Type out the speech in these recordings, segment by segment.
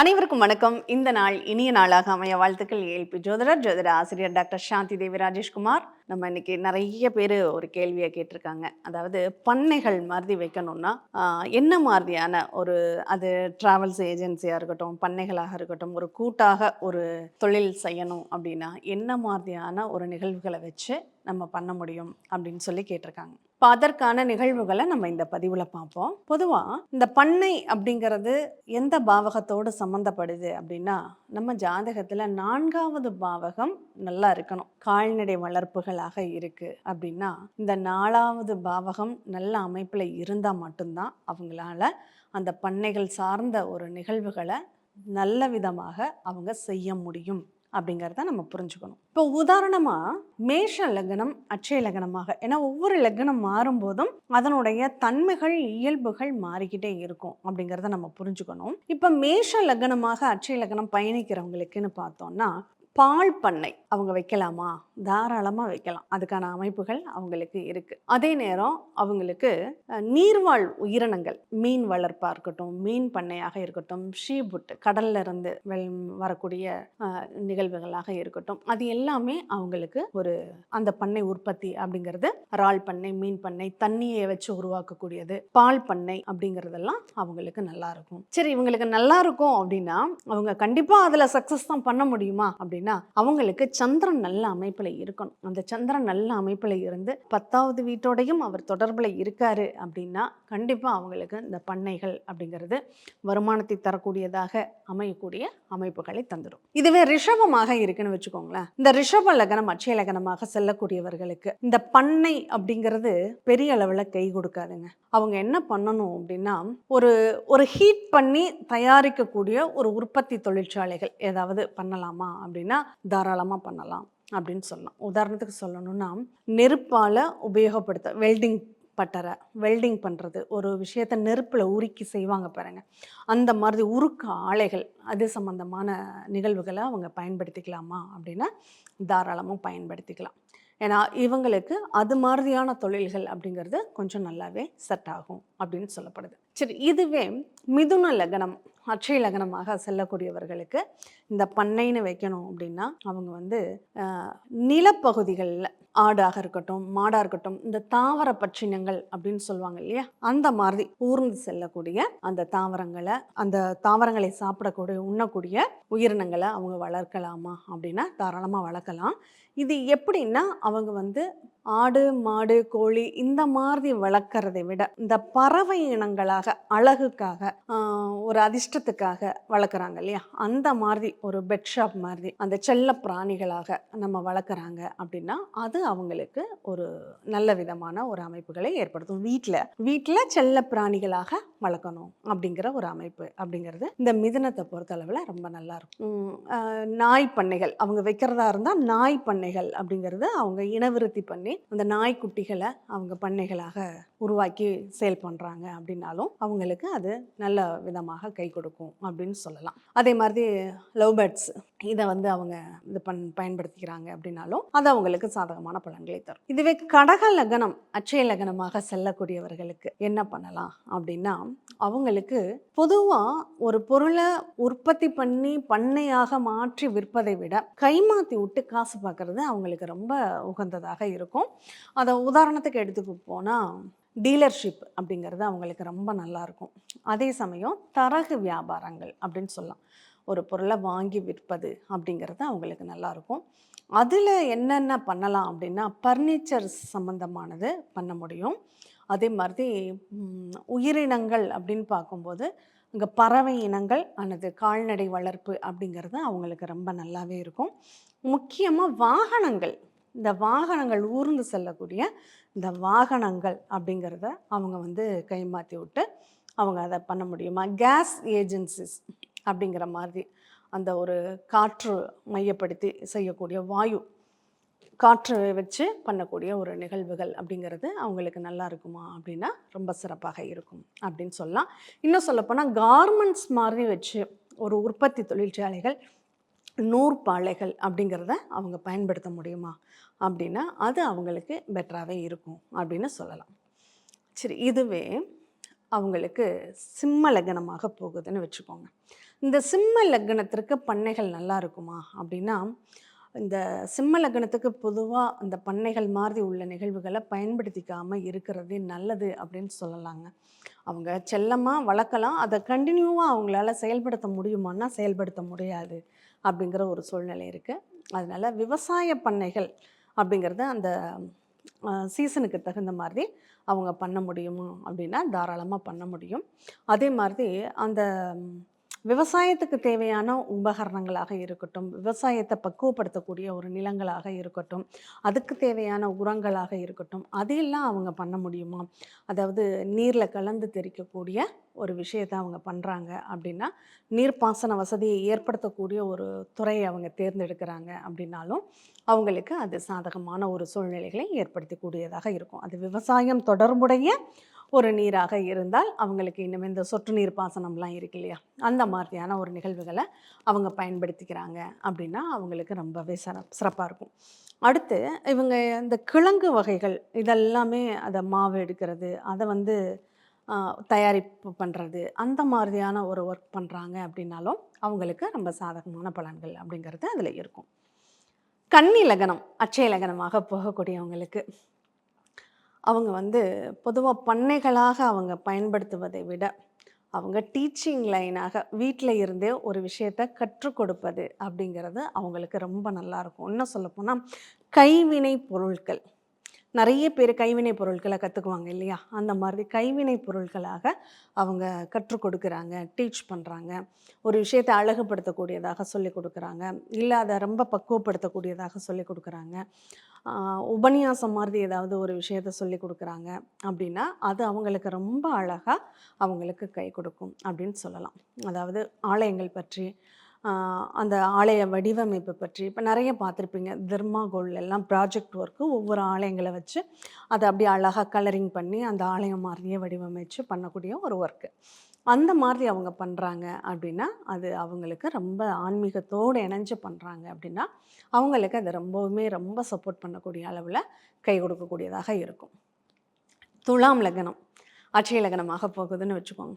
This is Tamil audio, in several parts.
அனைவருக்கும் வணக்கம். இந்த நாள் இனிய நாளாக அமைய வாழ்த்துக்கள். ஏல்பி ஜோதிடர் ஜோதிட ஆசிரியர் டாக்டர் சாந்தி தேவி ராஜேஷ்குமார். நம்ம இன்னைக்கு நிறைய பேர் ஒரு கேள்வியை கேட்டிருக்காங்க. அதாவது பண்ணைகள் மாதிரி வைக்கணும்னா என்ன மாதிரியான ஒரு அது டிராவல்ஸ் ஏஜென்சியாக இருக்கட்டும் பண்ணைகளாக இருக்கட்டும் ஒரு கூட்டாக ஒரு தொழில் செய்யணும் அப்படின்னா என்ன மாதிரியான ஒரு நிகழ்வுகளை வச்சு நம்ம பண்ண முடியும் அப்படின்னு சொல்லி கேட்டிருக்காங்க. இப்போ அதற்கான நிகழ்வுகளை நம்ம இந்த பதிவில் பார்ப்போம். பொதுவாக இந்த பண்ணை அப்படிங்கிறது எந்த பாவகத்தோடு சம்மந்தப்படுது அப்படின்னா நம்ம ஜாதகத்தில் நான்காவது பாவகம் நல்லா இருக்கணும். கால்நடை வளர்ப்புகளாக இருக்குது அப்படின்னா இந்த நாலாவது பாவகம் நல்ல அமைப்பில் இருந்தால் மட்டும்தான் அவங்களால அந்த பண்ணைகள் சார்ந்த ஒரு நிகழ்வுகளை நல்ல விதமாக அவங்க செய்ய முடியும். அப்படிங்கிறத நம்ம புரிஞ்சுக்கணும். இப்போ உதாரணமாக மேஷ லக்னம் அச்சய லக்னமாக ஏன்னா ஒவ்வொரு லக்னம் மாறும்போதும் அதனுடைய தன்மைகள் இயல்புகள் மாறிக்கிட்டே இருக்கும் அப்படிங்கிறத நம்ம புரிஞ்சுக்கணும். இப்போ மேஷ லக்னமாக அச்சய லக்னம் பயணிக்கிறவங்களுக்குன்னு பார்த்தோம்னா பால் பண்ணை அவங்க வைக்கலாமா? தாராளமாக வைக்கலாம். அதுக்கான அமைப்புகள் அவங்களுக்கு இருக்குது அதே நேரம் அவங்களுக்கு நீர்வாழ் உயிரினங்கள் மீன் வளர்ப்பாக இருக்கட்டும் மீன் பண்ணையாக இருக்கட்டும் ஷீபுட் கடல்ல இருந்து வெள் வரக்கூடிய நிகழ்வுகளாக இருக்கட்டும். அது எல்லாமே அவங்களுக்கு ஒரு அந்த பண்ணை உற்பத்தி அப்படிங்கிறது இறால் பண்ணை மீன் பண்ணை தண்ணியை வச்சு உருவாக்கக்கூடியது பால் பண்ணை அப்படிங்கிறதெல்லாம் அவங்களுக்கு நல்லா இருக்கும். சரி இவங்களுக்கு நல்லா இருக்கும் அப்படின்னா அவங்க கண்டிப்பாக அதில் சக்ஸஸ் தான் பண்ண முடியுமா? அப்படின்னு அவங்களுக்கு சந்திரன் நல்ல அமைப்பில் இருக்கணும். அந்த சந்திரன் நல்ல அமைப்பில் இருந்து பத்தாவது வீட்டோடையும் அவர் தொடர்பில் இருக்காரு அப்படின்னா கண்டிப்பாக அவங்களுக்கு இந்த பண்ணைகள் அப்படிங்கிறது வருமானத்தை தரக்கூடியதாக அமையக்கூடிய அமைப்புகளை தந்துடும். இதுவே ரிஷபமாக இருக்குன்னு வச்சுக்கோங்களேன். இந்த ரிஷப லக்னம் அட்சய லக்னமாக செல்லக்கூடியவர்களுக்கு இந்த பண்ணை அப்படிங்கிறது பெரிய அளவில் கை கொடுக்காதுங்க. அவங்க என்ன பண்ணணும் அப்படின்னா ஒரு ஒரு ஹீட் பண்ணி தயாரிக்கக்கூடிய ஒரு உற்பத்தி தொழிற்சாலைகள் ஏதாவது பண்ணலாமா அப்படின்னா தாராளமாக பண்ணலாம் அப்படின்னு சொல்லலாம். உதாரணத்துக்கு சொல்லணும்னா நெருப்பால் உபயோகப்படுத்த வெல்டிங் பட்டறை வெல்டிங் பண்ணுறது ஒரு விஷயத்தை நெருப்பில் உருக்கி செய்வாங்க பாருங்கள் அந்த மாதிரி உருக்க ஆலைகள் அது சம்பந்தமான நிகழ்வுகளை அவங்க பயன்படுத்திக்கலாமா அப்படின்னா தாராளமாக பயன்படுத்திக்கலாம். ஏன்னா இவங்களுக்கு அது மாதிரியான தொழில்கள் அப்படிங்கிறது கொஞ்சம் நல்லாவே செட் ஆகும் அப்படின்னு சொல்லப்படுது. சரி இதுவே மிதுன லக்னம் அட்சய லக்னமாக செல்லக்கூடியவர்களுக்கு இந்த பண்ணைன்னு வைக்கணும் அப்படின்னா அவங்க வந்து நிலப்பகுதிகளில் ஆடாக இருக்கட்டும் மாடாக இருக்கட்டும் இந்த தாவர பட்சினங்கள் அப்படின்னு சொல்லுவாங்க இல்லையா? அந்த மாதிரி ஊர்ந்து செல்லக்கூடிய அந்த தாவரங்களை அந்த தாவரங்களை சாப்பிடக்கூடிய உண்ணக்கூடிய உயிரினங்களை அவங்க வளர்க்கலாமா அப்படின்னா தாராளமாக வளர்க்கலாம். இது எப்படின்னா அவங்க வந்து ஆடு மாடு கோழி இந்த மாதிரி வளர்க்குறதை விட இந்த பறவை இனங்களாக அழகுக்காக ஒரு அதிர்ஷ்டத்துக்காக வளர்க்குறாங்க இல்லையா? அந்த மாதிரி ஒரு பெட் ஷாப் மாதிரி அந்த செல்ல பிராணிகளாக நம்ம வளர்க்குறாங்க அப்படின்னா அது அவங்களுக்கு ஒரு நல்ல விதமான ஒரு அமைப்புகளை ஏற்படுத்தும். வீட்டில் வீட்டில் செல்ல பிராணிகளாக வளர்க்கணும் அப்படிங்கிற ஒரு அமைப்பு அப்படிங்கிறது இந்த மிதனத்தை பொறுத்தளவில் ரொம்ப நல்லா இருக்கும். நாய் பண்ணைகள் அவங்க வைக்கிறதா இருந்தால் நாய் பண்ணைகள் அப்படிங்கிறது அவங்க இனவிருத்தி பண்ணி அந்த நாய்க்குட்டிகளை அவங்க பண்ணைகளாக உருவாக்கி சேல் பண்ணுறாங்க அப்படின்னாலும் அவங்களுக்கு அது நல்ல விதமாக கை கொடுக்கும் அப்படின்னு சொல்லலாம். அதே மாதிரி லவ் பேர்ட்ஸ் இதை வந்து அவங்க இது பண் பயன்படுத்திக்கிறாங்க அப்படின்னாலும் அது அவங்களுக்கு சாதகமான பலன்களை தரும். இதுவே கடக லக்னம் அச்சய லக்னமாக செல்லக்கூடியவர்களுக்கு என்ன பண்ணலாம் அப்படின்னா அவங்களுக்கு பொதுவாக ஒரு பொருளை உற்பத்தி பண்ணி பண்ணையாக மாற்றி விற்பதை விட கைமாற்றி விட்டு காசு பார்க்குறது அவங்களுக்கு ரொம்ப உகந்ததாக இருக்கும். அதை உதாரணத்துக்கு எடுத்துக்கு போனால் டீலர்ஷிப் அப்படிங்கிறது அவங்களுக்கு ரொம்ப நல்லாயிருக்கும் அதே சமயம் தரகு வியாபாரங்கள் அப்படின்னு சொல்லலாம். ஒரு பொருளை வாங்கி விற்பது அப்படிங்கிறது அவங்களுக்கு நல்லாயிருக்கும் அதில் என்னென்ன பண்ணலாம் அப்படின்னா பர்னிச்சர் சம்மந்தமானது பண்ண முடியும். அதே மாதிரி உயிரினங்கள் அப்படின்னு பார்க்கும்போது இங்கே பறவை இனங்கள் அல்லது கால்நடை வளர்ப்பு அப்படிங்கிறது அவங்களுக்கு ரொம்ப நல்லாவே இருக்கும். முக்கியமாக வாகனங்கள் இந்த வாகனங்கள் ஊர்ந்து செல்லக்கூடிய இந்த வாகனங்கள் அப்படிங்கிறத அவங்க வந்து கைமாற்றி விட்டு அவங்க அதை பண்ண முடியுமா? கேஸ் ஏஜென்சிஸ் அப்படிங்கிற மாதிரி அந்த ஒரு காற்று மையப்படுத்தி செய்யக்கூடிய வாயு காற்று வச்சு பண்ணக்கூடிய ஒரு நிகழ்வுகள் அப்படிங்கிறது அவங்களுக்கு நல்லா இருக்குமா அப்படின்னா ரொம்ப சிறப்பாக இருக்கும் அப்படின்னு சொல்லலாம். இன்னும் சொல்லப்போனால் கார்மெண்ட்ஸ் மாதிரி வச்சு ஒரு உற்பத்தி தொழிற்சாலைகள் நூற்பாலைகள் அப்படிங்கிறத அவங்க பயன்படுத்த முடியுமா? அப்படின்னா அது அவங்களுக்கு பெட்டராகவே இருக்கும் அப்படின்னு சொல்லலாம். சரி இதுவே அவங்களுக்கு சிம்ம லக்னமாக போகுதுன்னு வச்சுக்கோங்க. இந்த சிம்ம லக்னத்திற்கு பண்ணைகள் நல்லா இருக்குமா? அப்படின்னா இந்த சிம்ம லக்னத்துக்கு பொதுவாக இந்த பண்ணைகள் மாதிரி உள்ள நிகழ்வுகளை பயன்படுத்திக்காமல் இருக்கிறதே நல்லது அப்படின்னு சொல்லலாங்க. அவங்க செல்லமாக வளர்க்கலாம் அதை கண்டினியூவாக அவங்களால செயல்படுத்த முடியுமான்னா செயல்படுத்த முடியாது. அப்படிங்கிற ஒரு சூழ்நிலை இருக்குது அதனால் விவசாய பண்ணைகள் அப்படிங்கிறது அந்த சீசனுக்கு தகுந்த மாதிரி அவங்க பண்ண முடியுமா அப்படின்னா தாராளமாக பண்ண முடியும். அதே மாதிரி அந்த விவசாயத்துக்கு தேவையான உபகரணங்களாக இருக்கட்டும் விவசாயத்தை பக்குவப்படுத்தக்கூடிய ஒரு நிலங்களாக இருக்கட்டும் அதுக்கு தேவையான உரங்களாக இருக்கட்டும் அதையெல்லாம் அவங்க பண்ண முடியுமா? அதாவது நீரில் கலந்து தெறிக்கக்கூடிய ஒரு விஷயத்தை அவங்க பண்ணுறாங்க அப்படின்னா நீர்ப்பாசன வசதியை ஏற்படுத்தக்கூடிய ஒரு துறையை அவங்க தேர்ந்தெடுக்கிறாங்க அப்படின்னாலும் அவங்களுக்கு அது சாதகமான ஒரு சூழ்நிலைகளை ஏற்படுத்தக்கூடியதாக இருக்கும். அது விவசாயம் தொடர்புடைய ஒரு நீராக இருந்தால் அவங்களுக்கு இன்னும் இந்த சொட்டு நீர் பாசனம்லாம் இருக்கு இல்லையா? அந்த மாதிரியான ஒரு நிகழ்வுகளை அவங்க பயன்படுத்திக்கிறாங்க அப்படின்னா அவங்களுக்கு ரொம்பவே சிற சிறப்பாக இருக்கும். அடுத்து இவங்க இந்த கிழங்கு வகைகள் இதெல்லாமே அதை மாவு எடுக்கிறது அதை வந்து தயாரிப்பு பண்ணுறது அந்த மாதிரியான ஒரு ஒர்க் பண்ணுறாங்க அப்படின்னாலும் அவங்களுக்கு ரொம்ப சாதகமான பலன்கள் அப்படிங்கிறது அதில் இருக்கும். கன்னி லகனம் அச்சய லகனமாக போகக்கூடியவங்களுக்கு அவங்க வந்து பொதுவாக பண்ணைகளாக அவங்க பயன்படுத்துவதை விட அவங்க டீச்சிங் லைனாக வீட்டில் இருந்தே ஒரு விஷயத்தை கற்றுக் கொடுப்பது அப்படிங்கிறது அவங்களுக்கு ரொம்ப நல்லாயிருக்கும் இன்னும் சொல்லப்போனால் கைவினை பொருட்கள் நிறைய பேர் கைவினை பொருட்களை கற்றுக்குவாங்க இல்லையா? அந்த மாதிரி கைவினை பொருட்களாக அவங்க கற்றுக் கொடுக்குறாங்க டீச் பண்ணுறாங்க ஒரு விஷயத்தை அழகுபடுத்தக்கூடியதாக சொல்லி கொடுக்குறாங்க. இல்லை அதை ரொம்ப பக்குவப்படுத்தக்கூடியதாக சொல்லி கொடுக்குறாங்க. உபன்யாசம் மாதிரி ஏதாவது ஒரு விஷயத்த சொல்லி கொடுக்குறாங்க அப்படின்னா அது அவங்களுக்கு ரொம்ப அழகாக அவங்களுக்கு கை கொடுக்கும் அப்படின்னு சொல்லலாம். அதாவது ஆலயங்கள் பற்றி அந்த ஆலய வடிவமைப்பு பற்றி இப்போ நிறைய பார்த்துருப்பீங்க. தர்மாகோல் எல்லாம் ப்ராஜெக்ட் ஒர்க்கு ஒவ்வொரு ஆலயங்களை வச்சு அதை அப்படியே அழகாக கலரிங் பண்ணி அந்த ஆலயம் மாதிரியே வடிவமைச்சு பண்ணக்கூடிய ஒரு ஒர்க்கு அந்த மாதிரி அவங்க பண்ணுறாங்க அப்படின்னா அது அவங்களுக்கு ரொம்ப ஆன்மீகத்தோடு இணைஞ்சு பண்ணுறாங்க அப்படின்னா அவங்களுக்கு அது ரொம்பவுமே ரொம்ப சப்போர்ட் பண்ணக்கூடிய அளவில் கை கொடுக்கக்கூடியதாக இருக்கும். துலாம் லக்னம் அட்சய லக்னமாக போகுதுன்னு வச்சுக்கோங்க.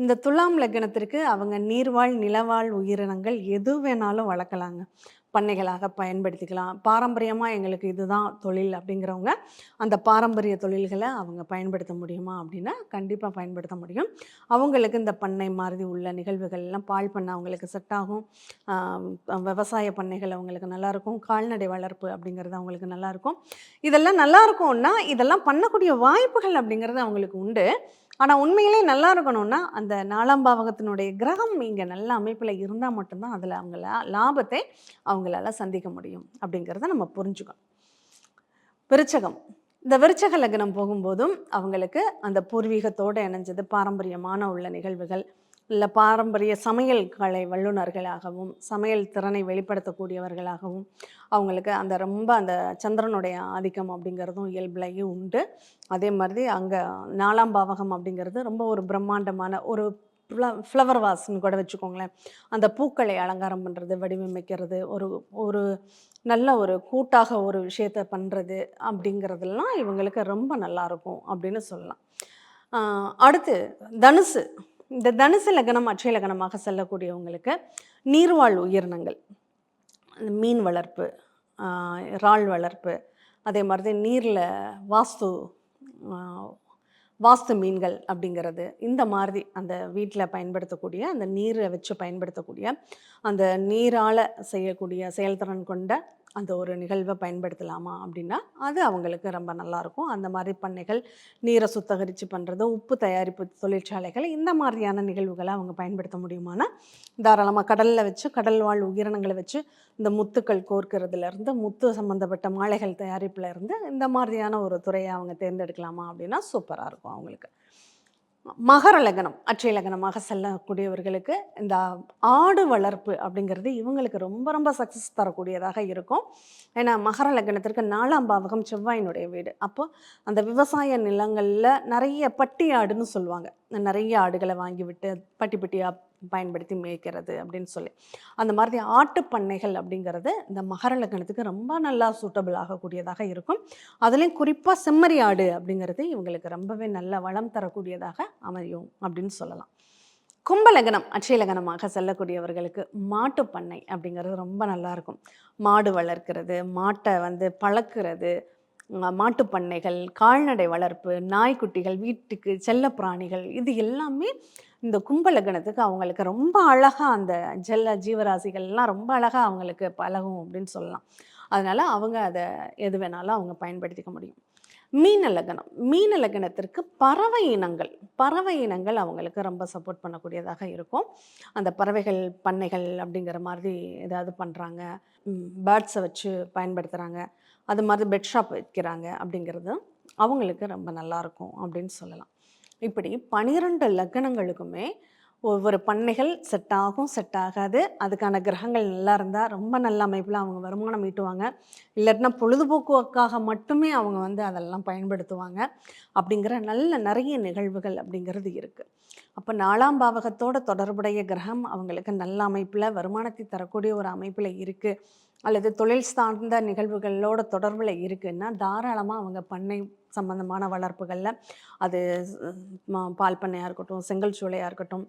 இந்த துலாம் லக்னத்திற்கு அவங்க நீர்வாழ் நிலவாழ் உயிரினங்கள் எது வேணாலும் வளர்க்கலாங்க. பண்ணைகளாக பயன்படுத்திக்கலாம். பாரம்பரியமாக எங்களுக்கு இதுதான் தொழில் அப்படிங்கிறவங்க அந்த பாரம்பரிய தொழில்களை அவங்க பயன்படுத்த முடியுமா அப்படின்னா கண்டிப்பாக பயன்படுத்த முடியும். அவங்களுக்கு இந்த பண்ணை மாதிரி உள்ள நிகழ்வுகள் எல்லாம் பால் பண்ணை அவங்களுக்கு செட் ஆகும். விவசாய பண்ணைகள் அவங்களுக்கு நல்லாயிருக்கும் கால்நடை வளர்ப்பு அப்படிங்கிறது அவங்களுக்கு நல்லாயிருக்கும் இதெல்லாம் நல்லாயிருக்கும்னா இதெல்லாம் பண்ணக்கூடிய வாய்ப்புகள் அப்படிங்கிறது அவங்களுக்கு உண்டு. ஆனால் உண்மையிலே நல்லா இருக்கணும்னா அந்த நாலாம் பாவகத்தினுடைய கிரகம் இங்கே நல்ல அமைப்பில் இருந்தால் மட்டும்தான் அதில் அவங்க லாபத்தை அவங்களால சந்திக்க முடியும் அப்படிங்கிறத நம்ம புரிஞ்சுக்கணும். விருச்சகம். இந்த விருச்சக லக்னம் போகும்போதும் அவங்களுக்கு அந்த பூர்வீகத்தோடு இணைஞ்சது பாரம்பரியமான உள்ள நிகழ்வுகள் இல்லை பாரம்பரிய சமையல் கலை வல்லுநர்களாகவும் சமையல் திறனை வெளிப்படுத்தக்கூடியவர்களாகவும் அவங்களுக்கு அந்த ரொம்ப அந்த சந்திரனுடைய ஆதிக்கம் அப்படிங்கிறதும் இயல்புலையும் உண்டு. அதே மாதிரி அங்கே நாலாம் பாவகம் அப்படிங்கிறது ரொம்ப ஒரு பிரம்மாண்டமான ஒரு ஃப்ளவர் வாஸ்ன்னு கூட வச்சுக்கோங்களேன். அந்த பூக்களை அலங்காரம் பண்ணுறது வடிவமைக்கிறது ஒரு ஒரு நல்ல ஒரு கூட்டாக ஒரு விஷயத்தை பண்ணுறது அப்படிங்கிறதெல்லாம் இவங்களுக்கு ரொம்ப நல்லா இருக்கும் அப்படின்னு சொல்லலாம். அடுத்து தனுசு. இந்த தனுசு லக்னம் அட்சய லக்னமாக செல்லக்கூடியவங்களுக்கு நீர்வாழ் உயிரினங்கள் அந்த மீன் வளர்ப்பு இறால் வளர்ப்பு அதே மாதிரி நீரில் வாஸ்து வாஸ்து மீன்கள் அப்படிங்கிறது இந்த மாதிரி அந்த வீட்டில் பயன்படுத்தக்கூடிய அந்த நீரை வச்சு பயன்படுத்தக்கூடிய அந்த நீரால் செய்யக்கூடிய செயல்திறன் கொண்ட அந்த ஒரு நிகழ்வை பயன்படுத்தலாமா அப்படின்னா அது அவங்களுக்கு ரொம்ப நல்லாயிருக்கும் அந்த மாதிரி பண்ணைகள் நீரை சுத்தகரித்து பண்ணுறது உப்பு தயாரிப்பு தொழிற்சாலைகள் இந்த மாதிரியான நிகழ்வுகளை அவங்க பயன்படுத்த முடியுமானா தாராளமாக கடலில் வச்சு கடல் வாழ் உயிரினங்களை வச்சு இந்த முத்துக்கள் கோர்க்கிறதுலேருந்து முத்து சம்மந்தப்பட்ட மாலைகள் தயாரிப்புலேருந்து இந்த மாதிரியான ஒரு துறையை அவங்க தேர்ந்தெடுக்கலாமா அப்படின்னா சூப்பராக இருக்கும் அவங்களுக்கு. மகர லக்னம் அச்சய லக்னமாக செல்லக்கூடியவர்களுக்கு இந்த ஆடு வளர்ப்பு அப்படிங்கிறது இவங்களுக்கு ரொம்ப ரொம்ப சக்ஸஸ் தரக்கூடியதாக இருக்கும். ஏன்னா மகர லக்னத்திற்கு நாலாம் பாவகம் செவ்வாயினுடைய வீடு. அப்போ அந்த விவசாய நிலங்களில் நிறைய பட்டி ஆடுன்னு சொல்லுவாங்க. நிறைய ஆடுகளை வாங்கிவிட்டு பட்டி பட்டியாக பயன்படுத்தி மேய்க்கிறது அப்படின்னு சொல்லி. அந்த மாதிரி ஆட்டு பண்ணைகள் அப்படிங்கிறது இந்த மகர லக்னத்துக்கு ரொம்ப நல்லா சூட்டபிள் ஆகக்கூடியதாக இருக்கும். அதுலேயும் குறிப்பாக செம்மறி ஆடு அப்படிங்கிறது இவங்களுக்கு ரொம்பவே நல்ல வளம் தரக்கூடியதாக அமையும் அப்படின்னு சொல்லலாம். கும்பலகனம் அட்சய லக்னமாக செல்லக்கூடியவர்களுக்கு மாட்டுப் பண்ணை அப்படிங்கிறது ரொம்ப நல்லா இருக்கும். மாடு வளர்க்கிறது மாட்டை வந்து பழக்கிறது மாட்டுப் பண்ணைகள் கால்நடை வளர்ப்பு நாய்க்குட்டிகள் வீட்டுக்கு செல்ல பிராணிகள் இது எல்லாமே இந்த கும்பலகணத்துக்கு அவங்களுக்கு ரொம்ப அழகாக அந்த ஜெல்ல ஜீவராசிகள்லாம் ரொம்ப அழகாக அவங்களுக்கு பழகும் அப்படின்னு சொல்லலாம். அதனால் அவங்க அதை எது வேணாலும் அவங்க பயன்படுத்திக்க முடியும். மீன லக்னம். மீன லக்னத்திற்கு பறவை இனங்கள் பறவை இனங்கள் அவங்களுக்கு ரொம்ப சப்போர்ட் பண்ணக்கூடியதாக இருக்கும். அந்த பறவைகள் பண்ணைகள் அப்படிங்கிற மாதிரி ஏதாவது பண்ணுறாங்க பேர்ட்ஸை வச்சு பயன்படுத்துகிறாங்க அது மாதிரி பெட் ஷாப் வைக்கிறாங்க அப்படிங்கிறது அவங்களுக்கு ரொம்ப நல்லாயிருக்கும் அப்படின்னு சொல்லலாம். இப்படி பனிரெண்டு லக்னங்களுக்குமே ஒவ்வொரு பண்ணைகள் செட் ஆகும் செட் ஆகாது. அதுக்கான கிரகங்கள் நல்லா இருந்தால் ரொம்ப நல்ல அமைப்பில் அவங்க வருமானம் ஈட்டுவாங்க. இல்லாட்டினா பொழுதுபோக்குக்காக மட்டுமே அவங்க வந்து அதெல்லாம் பயன்படுத்துவாங்க அப்படிங்கிற நல்ல நிறைய நிகழ்வுகள் அப்படிங்கிறது இருக்குது அப்போ நாலாம் பாவகத்தோட தொடர்புடைய கிரகம் அவங்களுக்கு நல்ல அமைப்பில் வருமானத்தை தரக்கூடிய ஒரு அமைப்பில் இருக்குது அல்லது தொழில் சார்ந்த நிகழ்வுகளோட தொடர்பில் இருக்குன்னா தாராளமாக அவங்க பண்ணை சம்பந்தமான வளர்ப்புகளில் அது பால் பண்ணையாக இருக்கட்டும் செங்கல் சூளையாக இருக்கட்டும்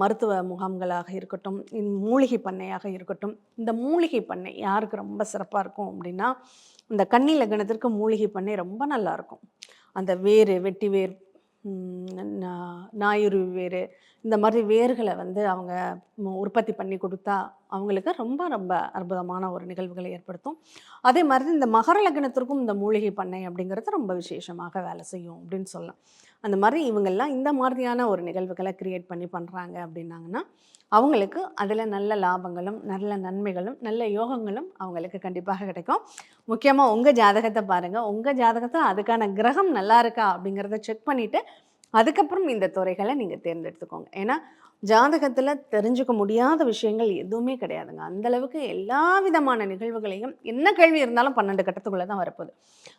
மருத்துவ முகாம்களாக இருக்கட்டும் மூலிகை பண்ணையாக இருக்கட்டும் இந்த மூலிகை பண்ணை யாருக்கு ரொம்ப சிறப்பாக இருக்கும் அப்படின்னா இந்த கன்னி லக்னத்திற்கு மூலிகை பண்ணை ரொம்ப நல்லாயிருக்கும் அந்த வேர் வெட்டி வேர் ஞாயிறு வேறு இந்த மாதிரி வேர்களை வந்து அவங்க உற்பத்தி பண்ணி கொடுத்தா அவங்களுக்கு ரொம்ப ரொம்ப அற்புதமான ஒரு நிகழ்வுகளை ஏற்படுத்தும். அதே மாதிரி இந்த மகர லக்னத்திற்கும் இந்த மூலிகை பண்ணை அப்படிங்கிறது ரொம்ப விசேஷமாக வேலை செய்யும் அப்படின்னு சொல்லலாம். அந்த மாதிரி இவங்கெல்லாம் இந்த மாதிரியான ஒரு நிகழ்வுகளை கிரியேட் பண்ணி பண்ணுறாங்க அப்படின்னாங்கன்னா அவங்களுக்கு அதில் நல்ல லாபங்களும் நல்ல நன்மைகளும் நல்ல யோகங்களும் அவங்களுக்கு கண்டிப்பாக கிடைக்கும். முக்கியமாக உங்கள் ஜாதகத்தை பாருங்கள் உங்கள் ஜாதகத்தை அதுக்கான கிரகம் நல்லா இருக்கா அப்படிங்கிறத செக் பண்ணிவிட்டு அதுக்கப்புறம் இந்த துறைகளை நீங்கள் தேர்ந்தெடுத்துக்கோங்க. ஏன்னா ஜாதகத்தில் தெரிஞ்சுக்க முடியாத விஷயங்கள் எதுவுமே கிடையாதுங்க. அந்த அளவுக்கு எல்லா விதமான நிகழ்வுகளையும் என்ன கேள்வி இருந்தாலும் பன்னெண்டு கட்டத்துக்குள்ளே தான் வரப்போகுது.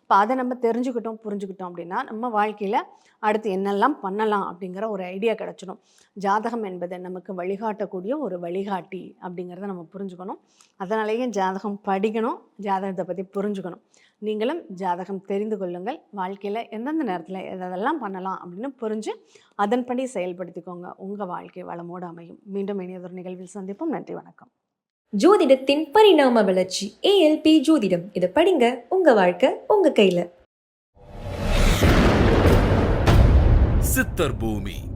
இப்போ அதை நம்ம தெரிஞ்சுக்கிட்டோம் புரிஞ்சுக்கிட்டோம் அப்படின்னா நம்ம வாழ்க்கையில் அடுத்து என்னெல்லாம் பண்ணலாம் அப்படிங்கிற ஒரு ஐடியா கிடச்சிடும். ஜாதகம் என்பது நமக்கு வழிகாட்டக்கூடிய ஒரு வழிகாட்டி அப்படிங்கிறத நம்ம புரிஞ்சுக்கணும். அதனாலேயே ஜாதகம் படிக்கணும் ஜாதகத்தை பற்றி புரிஞ்சுக்கணும். நீங்களும் ஜாதகம் தெரிந்து கொள்ளுங்கள். வாழ்க்கையில் எந்தெந்த நேரத்தில் எதெல்லாம் பண்ணலாம் அப்படின்னு புரிஞ்சு அதன்படி செயல்படுத்திக்கோங்க. உங்கள் வாழ்க்கை வளமோடு அமையும். மீண்டும் இனியதொரு நிகழ்வில் சந்திப்போம். நன்றி வணக்கம். ஜோதிடத்தின் பரிணாம வளர்ச்சி ஏஎல்பி ஜோதிடம். இதை படிங்க. உங்க வாழ்க்கை உங்க கையில. சித்தர் பூமி.